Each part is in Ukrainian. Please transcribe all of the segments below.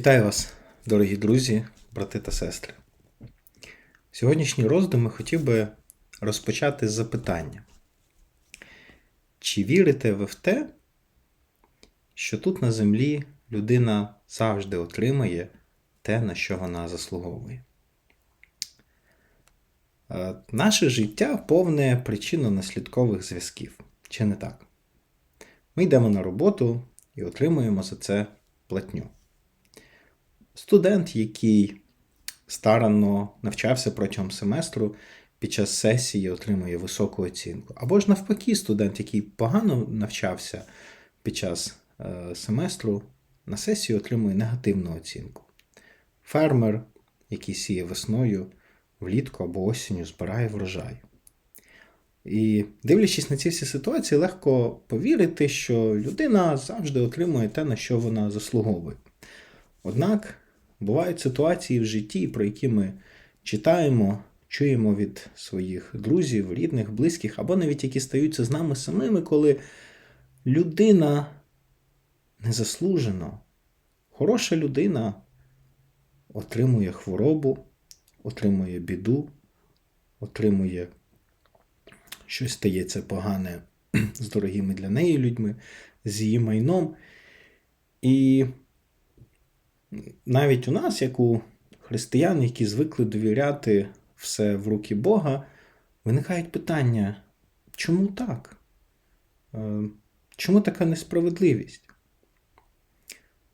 Вітаю вас, дорогі друзі, брати та сестри. Сьогоднішні роздуми хотів би розпочати з запитання. Чи вірите ви в те, що тут на землі людина завжди отримає те, на що вона заслуговує? Е, Наше життя повне причинно-наслідкових зв'язків, чи не так? Ми йдемо на роботу і отримуємо за це платню. Студент, який старанно навчався протягом семестру, під час сесії отримує високу оцінку. Або ж навпаки, студент, який погано навчався під час е, семестру, на сесії отримує негативну оцінку. Фермер, який сіє весною, влітку або осінню збирає врожай. І дивлячись на ці всі ситуації, легко повірити, що людина завжди отримує те, на що вона заслуговує. Однак бувають ситуації в житті, про які ми читаємо, чуємо від своїх друзів, рідних, близьких, або навіть які стаються з нами самими, коли людина незаслужено, хороша людина отримує хворобу, отримує біду, отримує щось стається погане з дорогими для неї людьми, з її майном. І навіть у нас, як у християн, які звикли довіряти все в руки Бога, виникають питання, чому так? Е, Чому така несправедливість?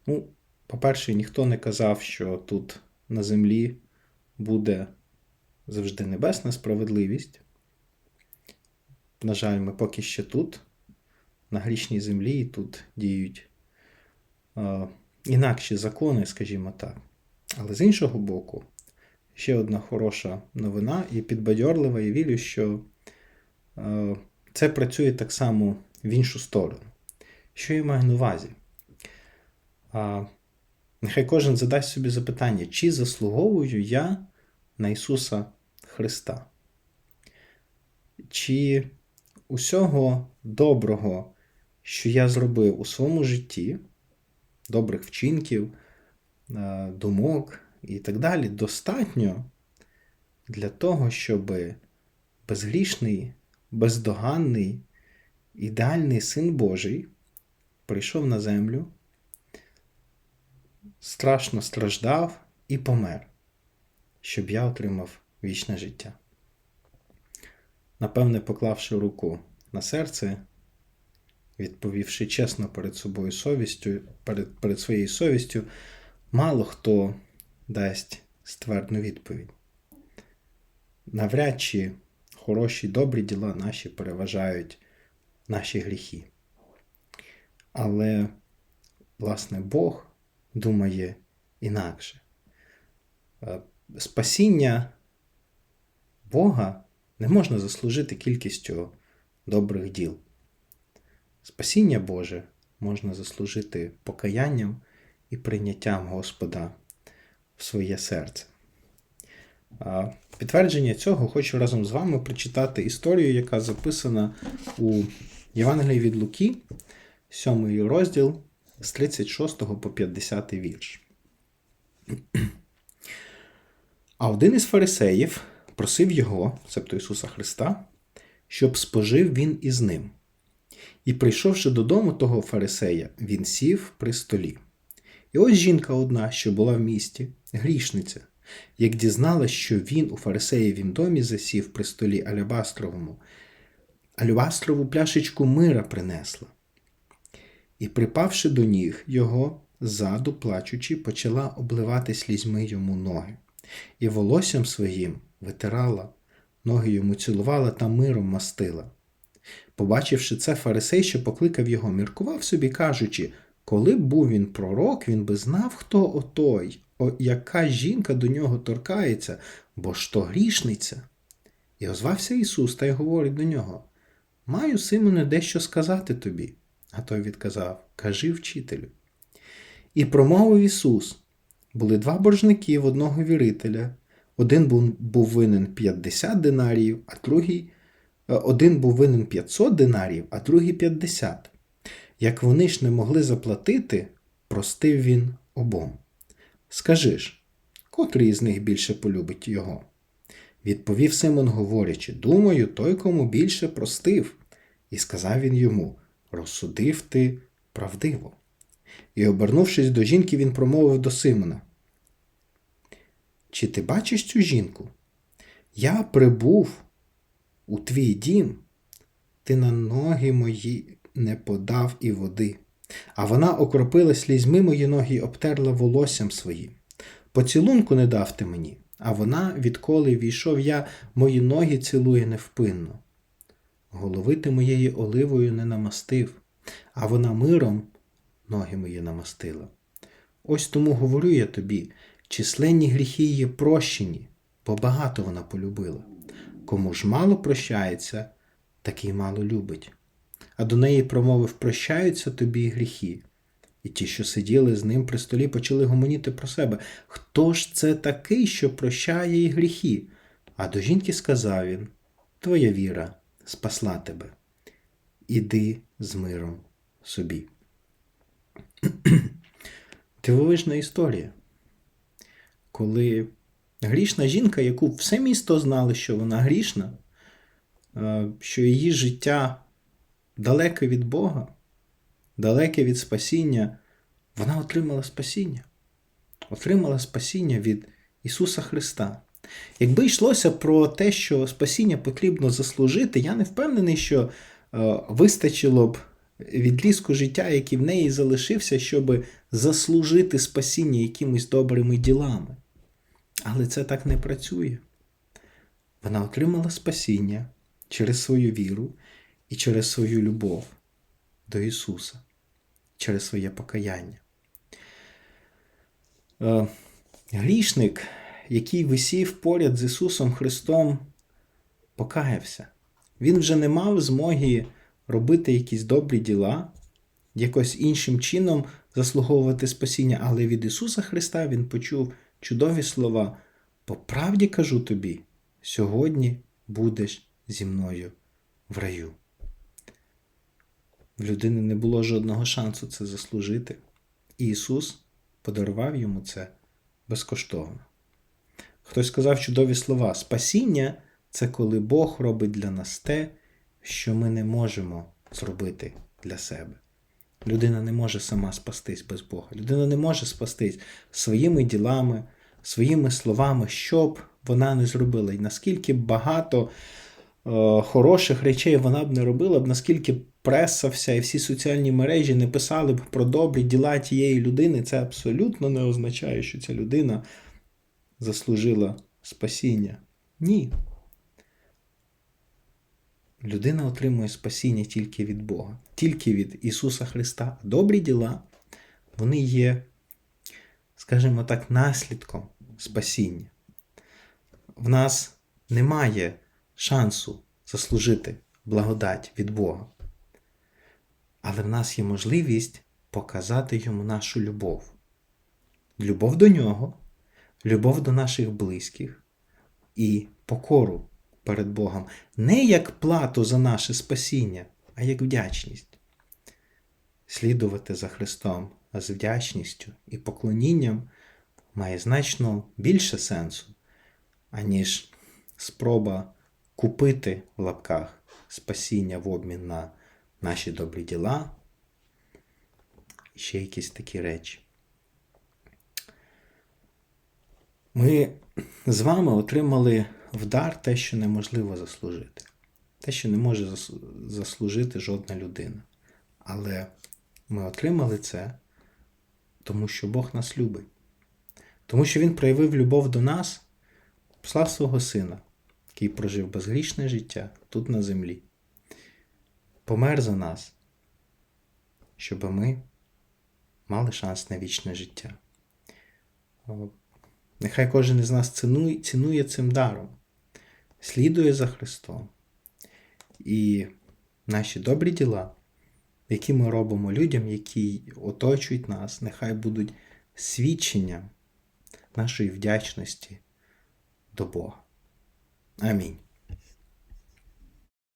Ну, по-перше, ніхто не казав, що тут на землі буде завжди небесна справедливість. На жаль, ми поки ще тут, на грішній землі, і тут діють е, інакші закони, скажімо так. Але з іншого боку, ще одна хороша новина і підбадьорлива, я вірю, що е, це працює так само в іншу сторону. Що я маю на увазі? А, нехай кожен задасть собі запитання, чи заслуговую я на Ісуса Христа? Чи усього доброго, що я зробив у своєму житті, добрих вчинків, е, думок і так далі, достатньо для того, щоб безгрішний, бездоганний, ідеальний Син Божий прийшов на землю, страшно страждав і помер, щоб я отримав вічне життя. Напевне, поклавши руку на серце, відповівши чесно перед собою совістю, перед, перед своєю совістю, мало хто дасть ствердну відповідь. Навряд чи хороші добрі діла наші переважають наші гріхи. Але, власне, Бог думає інакше. Е, Спасіння Бога не можна заслужити кількістю добрих діл. Спасіння Боже можна заслужити покаянням і прийняттям Господа в своє серце. Підтвердження цього хочу разом з вами прочитати історію, яка записана у Євангелії від Луки, 7 розділ з 36 по 50 вірш. А один із фарисеїв просив його, цебто Ісуса Христа, щоб спожив він із ним. І, прийшовши додому того фарисея, він сів при столі. І ось жінка одна, що була в місті, грішниця, як дізналась, що він у фарисеєвім домі засів при столі алябастровому, алябастрову пляшечку мира принесла. І, припавши до ніг його, ззаду, плачучи, почала обливати слізьми йому ноги, і волоссям своїм витирала, ноги йому цілувала та миром мастила. Побачивши це, фарисей, що покликав його, міркував собі, кажучи, коли б був він пророк, він би знав, хто отой, о, яка жінка до нього торкається, бо ж то грішниця. І озвався Ісус та й говорить до нього: Маю, Симоне, дещо сказати тобі. А той відказав Кажи вчителю. І промовив Ісус: були два боржники в одного вірителя. Один був, винен 50 динаріїв, а другий один був винен 500 динаріїв, а другий 50. Як вони ж не могли заплатити, простив він обом. Скажи ж, котрий із них більше полюбить його? Відповів Симон, говорячи, думаю, той, кому більше простив. І сказав він йому: Розсудив ти правдиво. І, обернувшись до жінки, він промовив до Симона: Чи ти бачиш цю жінку? Я прибув у твій дім, ти на ноги мої не подав і води, а вона окропила слізьми мої ноги й обтерла волоссям своїм. Поцілунку не дав ти мені, а вона, відколи війшов я, мої ноги цілує невпинно. Голови ти моєї оливою не намастив, а вона миром ноги мої намастила. Ось тому говорю я тобі, численні гріхи її прощені, бо багато вона полюбила. Кому ж мало прощається, такий мало любить. А до неї промовив прощаються тобі гріхи. І ті, що сиділи з ним при столі, почали гомоніти про себе. Хто ж це такий, що прощає їй гріхи? А до жінки сказав він: Твоя віра спасла тебе. Іди з миром собі. Дивовижна історія. Коли грішна жінка, яку все місто знали, що вона грішна, е, що її життя далеке від Бога, далеке від спасіння, вона отримала спасіння. Отримала спасіння від Ісуса Христа. Якби йшлося про те, що спасіння потрібно заслужити, я не впевнений, що е, вистачило б відлізку життя, який в неї залишився, щоб заслужити спасіння якимись добрими ділами. Але це так не працює. Вона отримала спасіння через свою віру і через свою любов до Ісуса, через своє покаяння. Е, Грішник, який висів поряд з Ісусом Христом, покаявся. Він вже не мав змоги робити якісь добрі діла, якось іншим чином заслуговувати спасіння, але від Ісуса Христа Він почув чудові слова. По правді кажу тобі, сьогодні будеш зі мною в раю. В людини не було жодного шансу це заслужити. І Ісус подарував йому це безкоштовно. Хтось сказав чудові слова: спасіння це коли Бог робить для нас те, що ми не можемо зробити для себе. Людина не може сама спастись без Бога. Людина не може спастись своїми ділами, своїми словами, що б вона не зробила. І наскільки багато е, хороших речей вона б не робила, б, наскільки преса вся і всі соціальні мережі не писали б про добрі діла тієї людини, це абсолютно не означає, що ця людина заслужила спасіння. Ні. Людина отримує спасіння тільки від Бога, тільки від Ісуса Христа. Добрі діла, вони є, скажімо так, наслідком спасіння. В нас немає шансу заслужити благодать від Бога. Але в нас є можливість показати йому нашу любов. Любов до нього, любов до наших близьких і покору перед Богом не як плату за наше спасіння, а як вдячність. Слідувати за Христом з вдячністю і поклонінням має значно більше сенсу, аніж спроба купити в лапках спасіння в обмін на наші добрі діла і ще якісь такі речі. Ми з вами отримали в дар те, що неможливо заслужити. Те, що не може заслужити жодна людина. Але ми отримали це, тому що Бог нас любить. Тому що Він проявив любов до нас, послав свого Сина, який прожив безгрішне життя тут на землі. Помер за нас, щоб ми мали шанс на вічне життя. Нехай кожен із нас цінує, цінує цим даром, слідує за Христом. І наші добрі діла, які ми робимо людям, які оточують нас, нехай будуть свідченням нашої вдячності до Бога. Амінь.